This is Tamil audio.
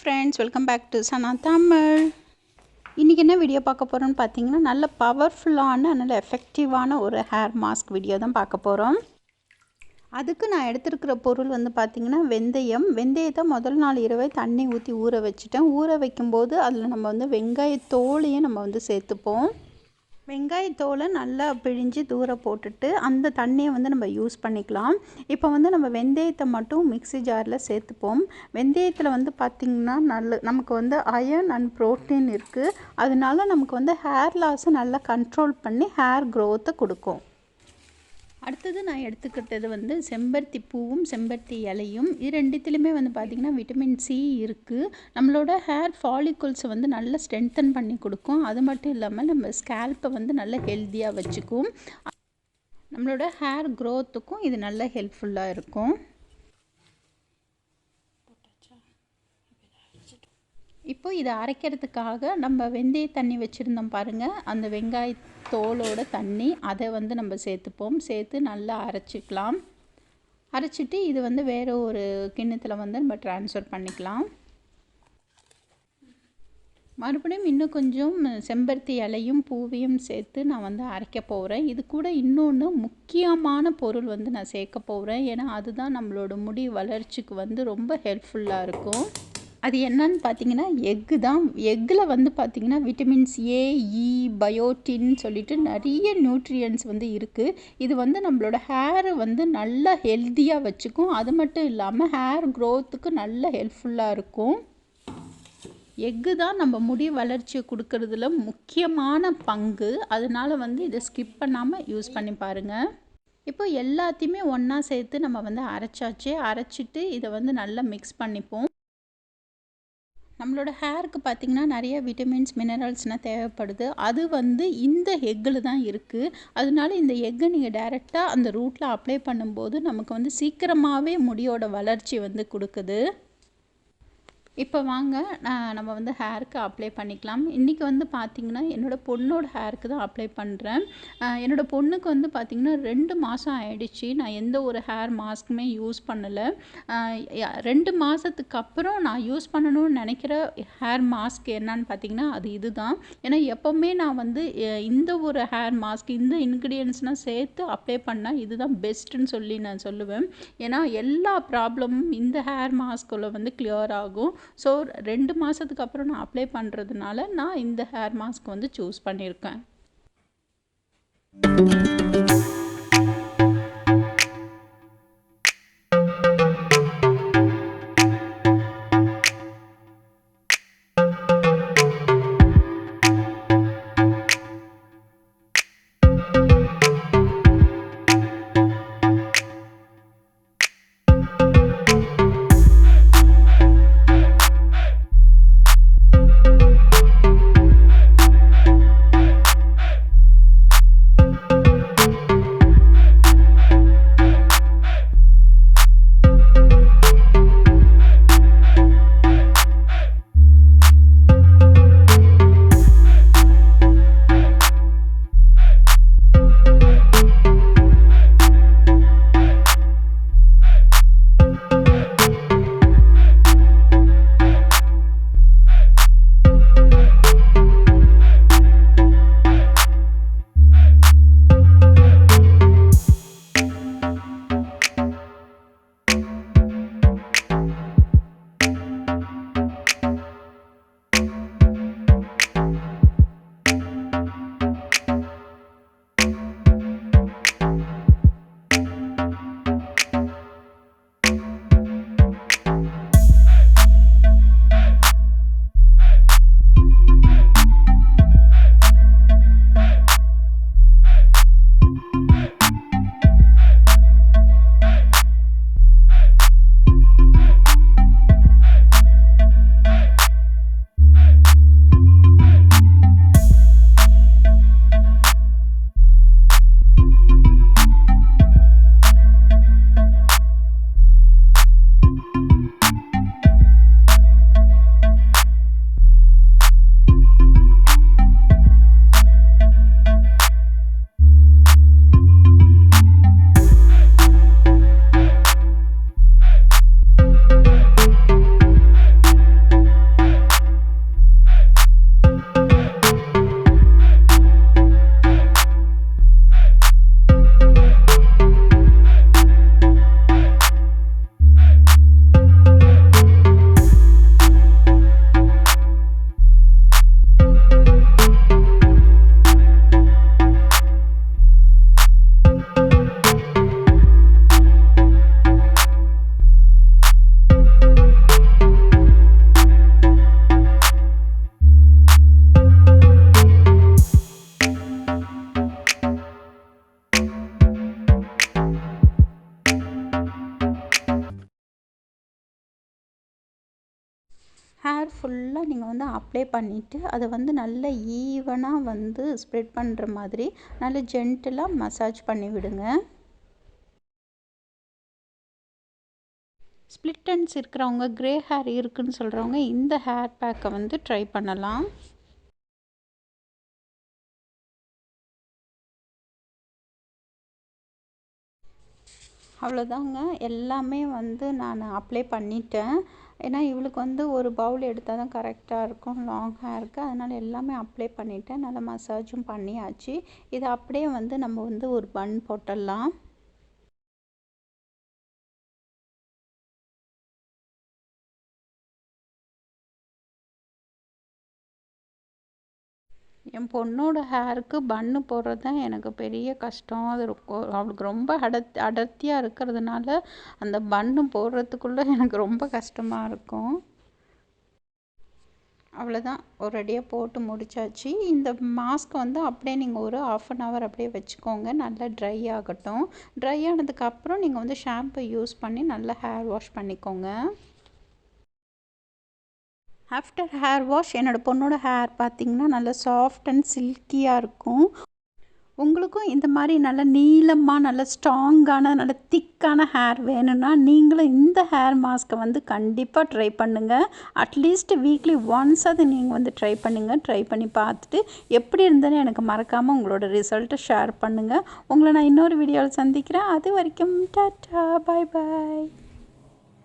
Friends welcome back to Sana Tamil இன்றைக்கி என்ன வீடியோ பார்க்க போகிறோன்னு பார்த்தீங்கன்னா நல்ல பவர்ஃபுல்லான நல்ல எஃபெக்டிவான ஒரு ஹேர் மாஸ்க் வீடியோ தான் பார்க்க போகிறோம் அதுக்கு நான் எடுத்துருக்கிற பொருள் வந்து பார்த்திங்கன்னா வெந்தயம். வெந்தயத்தை முதல் நாள் இரவே தண்ணி ஊற்றி ஊற வச்சுட்டேன். ஊற வைக்கும்போது அதில் நம்ம வந்து வெங்காய தோலையும் நம்ம வந்து சேர்த்துப்போம். வெங்காயத்தோலை நல்லா பிழிஞ்சு தூர போட்டுட்டு அந்த தண்ணியை வந்து நம்ம யூஸ் பண்ணிக்கலாம். இப்போ வந்து நம்ம வெந்தயத்தை மட்டும் மிக்சி ஜாரில் சேர்த்துப்போம். வெந்தயத்தில் வந்து பார்த்திங்கன்னா நல்ல நமக்கு வந்து அயன் அண்ட் ப்ரோட்டீன் இருக்குது அதனால நமக்கு வந்து ஹேர் லாஸை நல்லா கண்ட்ரோல் பண்ணி ஹேர் க்ரோத்தை கொடுக்கும். அடுத்தது நான் எடுத்துக்கிட்டது வந்து செம்பருத்தி பூவும் செம்பருத்தி இலையும். இது ரெண்டுத்திலுமே வந்து பார்த்திங்கன்னா விட்டமின் சி இருக்குது நம்மளோட ஹேர் ஃபாலிகுல்ஸை வந்து நல்லா ஸ்ட்ரென்தன் பண்ணி கொடுக்கும். அது மட்டும் இல்லாமல் நம்ம ஸ்கேல்ப்பை வந்து நல்லா ஹெல்த்தியாக வச்சுக்கும். நம்மளோட ஹேர் க்ரோத்துக்கும் இது நல்ல ஹெல்ப்ஃபுல்லாக இருக்கும். இப்போ இதை அரைக்கிறதுக்காக நம்ம வெந்தய தண்ணி வச்சுருந்தோம் பாருங்கள் அந்த வெங்காய தோலோட தண்ணி அதை வந்து நம்ம சேர்த்துப்போம். சேர்த்து நல்லா அரைச்சிக்கலாம். அரைச்சிட்டு இது வந்து வேறு ஒரு கிண்ணத்தில் வந்து நம்ம ட்ரான்ஸ்ஃபர் பண்ணிக்கலாம். மறுபடியும் இன்னும் கொஞ்சம் செம்பருத்தி இலையும் பூவையும் சேர்த்து நான் வந்து அரைக்க போகிறேன் இது கூட இன்னொன்று முக்கியமான பொருள் வந்து நான் சேர்க்க போகிறேன் ஏன்னா அதுதான் நம்மளோட முடி வளர்ச்சிக்கு வந்து ரொம்ப ஹெல்ப்ஃபுல்லாக இருக்கும். அது என்னன்னு பார்த்தீங்கன்னா எக்கு தான். எக்கில் வந்து பார்த்திங்கன்னா vitamins A E e, biotin சொல்லிட்டு நிறைய நியூட்ரியன்ஸ் வந்து இருக்குது இது வந்து நம்மளோட ஹேரை வந்து நல்லா ஹெல்த்தியாக வச்சுக்கும். அது மட்டும் இல்லாமல் ஹேர் க்ரோத்துக்கு நல்ல ஹெல்ப்ஃபுல்லாக இருக்கும். எக்கு தான் நம்ம முடி வளர்ச்சியை கொடுக்கறதுல முக்கியமான பங்கு. அதனால் வந்து இதை ஸ்கிப் பண்ணாமல் யூஸ் பண்ணி பாருங்கள் இப்போ எல்லாத்தையுமே ஒன்றா சேர்த்து நம்ம வந்து அரைச்சாச்சு. அரைச்சிட்டு இதை வந்து நல்லா மிக்ஸ் பண்ணிப்போம். நம்மளோட ஹேருக்கு பார்த்திங்கன்னா நிறைய விட்டமின்ஸ் மினரல்ஸ்னால் தேவைப்படுது. அது வந்து இந்த எக்கில் தான் இருக்குது அதனால இந்த எக்கை நீங்கள் டைரெக்டாக அந்த ரூட்டில் அப்ளை பண்ணும்போது நமக்கு வந்து சீக்கிரமாகவே முடியோட வளர்ச்சி வந்து கொடுக்குது. இப்போ வாங்க நான் நம்ம வந்து ஹேருக்கு அப்ளை பண்ணிக்கலாம். இன்றைக்கி வந்து பார்த்திங்கன்னா என்னோடய பொண்ணோட ஹேருக்கு தான் அப்ளை பண்ணுறேன் என்னோடய பொண்ணுக்கு வந்து பார்த்திங்கன்னா ரெண்டு மாதம் ஆயிடுச்சு. நான் எந்த ஒரு ஹேர் மாஸ்க்குமே யூஸ் பண்ணலை. ரெண்டு மாதத்துக்கு அப்புறம் நான் யூஸ் பண்ணணும்னு நினைக்கிற ஹேர் மாஸ்க் என்னன்னு பார்த்திங்கன்னா அது இதுதான். ஏன்னா எப்போவுமே நான் வந்து இந்த ஒரு ஹேர் மாஸ்க் இந்த இன்க்ரீடியன்ஸ்னால் சேர்த்து அப்ளை பண்ணால் இதுதான் பெஸ்ட்டுன்னு சொல்லி நான் சொல்லுவேன். ஏன்னா எல்லா ப்ராப்ளமும் இந்த ஹேர் மாஸ்கில் வந்து கிளியர் ஆகும். ஸோ ரெண்டு மாதத்துக்கு அப்புறம் நான் அப்ளை பண்ணுறதுனால நான் இந்த ஹேர் மாஸ்க் வந்து சூஸ் பண்ணியிருக்கேன். ஃபுல்லாக நீங்கள் வந்து அப்ளை பண்ணிவிட்டு அதை வந்து நல்ல ஈவனாக வந்து ஸ்ப்ரெட் பண்ணுற மாதிரி நல்ல ஜென்டிலாக மசாஜ் பண்ணி விடுங்க. ஸ்ப்ளிட் ends இருக்கிறவங்க க்ரே ஹேர் இருக்குன்னு சொல்கிறவங்க இந்த ஹேர் பேக்கை வந்து ட்ரை பண்ணலாம். அவ்வளோதாங்க எல்லாமே வந்து நான் அப்ளை பண்ணிட்டேன். ஏன்னா இவளுக்கு வந்து ஒரு பவுல் எடுத்தால் தான் கரெக்டாக இருக்கும் லாங் ஹேருக்கு அதனால் எல்லாமே அப்ளை பண்ணிட்டேன். நல்லா மசாஜும் பண்ணியாச்சு. இதை அப்படியே வந்து நம்ம வந்து ஒரு பன் போட்டுடலாம். என் பொண்ணோட ஹேருக்கு பன்னு போடுறது தான் எனக்கு பெரிய கஷ்டம். அது அவளுக்கு ரொம்ப அடத் அடர்த்தியாக இருக்கிறதுனால அந்த பன்னு போடுறதுக்குள்ளே எனக்கு ரொம்ப கஷ்டமாக இருக்கும். அவ்வளோதான் ஒரு அடியாக போட்டு முடிச்சாச்சு. இந்த மாஸ்க் வந்து அப்படியே நீங்கள் ஒரு ஆஃப் அன் ஹவர் அப்படியே வச்சுக்கோங்க. நல்லா ட்ரை ஆகட்டும். ட்ரை ஆனதுக்கப்புறம் நீங்கள் வந்து ஷாம்பு யூஸ் பண்ணி நல்லா ஹேர் வாஷ் பண்ணிக்கோங்க. ஆஃப்டர் ஹேர் வாஷ் என்னோடய பொண்ணோட ஹேர் பார்த்திங்கன்னா நல்லா சாஃப்ட் அண்ட் சில்கியாக இருக்கும். உங்களுக்கும் இந்த மாதிரி நல்ல நீளமாக நல்ல ஸ்ட்ராங்கான நல்ல திக்கான ஹேர் வேணும்னா நீங்களும் இந்த ஹேர் மாஸ்க்கை வந்து கண்டிப்பாக ட்ரை பண்ணுங்கள் அட்லீஸ்ட் வீக்லி ஒன்ஸ் அது நீங்கள் வந்து ட்ரை பண்ணுங்கள் ட்ரை பண்ணி பார்த்துட்டு எப்படி இருந்ததுன்னு எனக்கு மறக்காமல் உங்களோட ரிசல்ட்டை ஷேர் பண்ணுங்கள் உங்களை நான் இன்னொரு வீடியோவில் சந்திக்கிறேன். அது வரைக்கும் டாட்டா பாய் பாய்